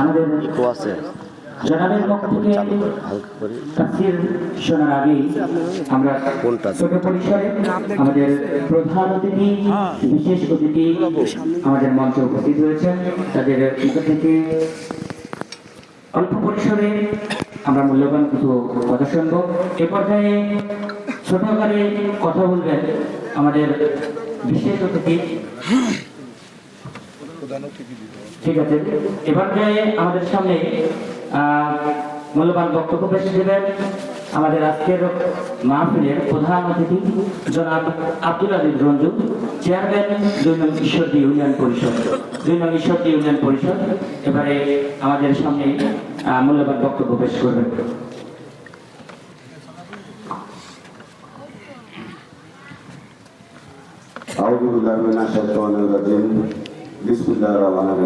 আমাদের আছে। জনাবের পক্ষ থেকে তাফসির শোনার আমরা কোনটা? ছোট পরিসরে আমাদের প্রধান অতিথি বিশেষ অতিথি আমাদের মঞ্চে উপস্থিত হয়েছেন। তাদের থেকে অল্প পরিসরে আমরা মূল্যবান কিছু কথা শুনব। এ পর্যায়ে ছোট কথা বলবেন আমাদের বিশেষ অতিথি। ঠিক আছে এবার পর্যায়ে আমাদের সামনে আহ, মূল্যবান বক্তব্য পেশ দেবেন আমাদের আজকের মাহফিলের প্রধান অতিথি জনাব আব্দুল আদিব রঞ্জু চেয়ারম্যান দুই নং ঈশ্বরদী ইউনিয়ন পরিষদ দুই নং ঈশ্বরদী ইউনিয়ন পরিষদ এবারে আমাদের সামনে আহ, মূল্যবান বক্তব্য পেশ করবেন أعوذ بالله من الشيطان الرجيم বিসমুল্লাহ রহমান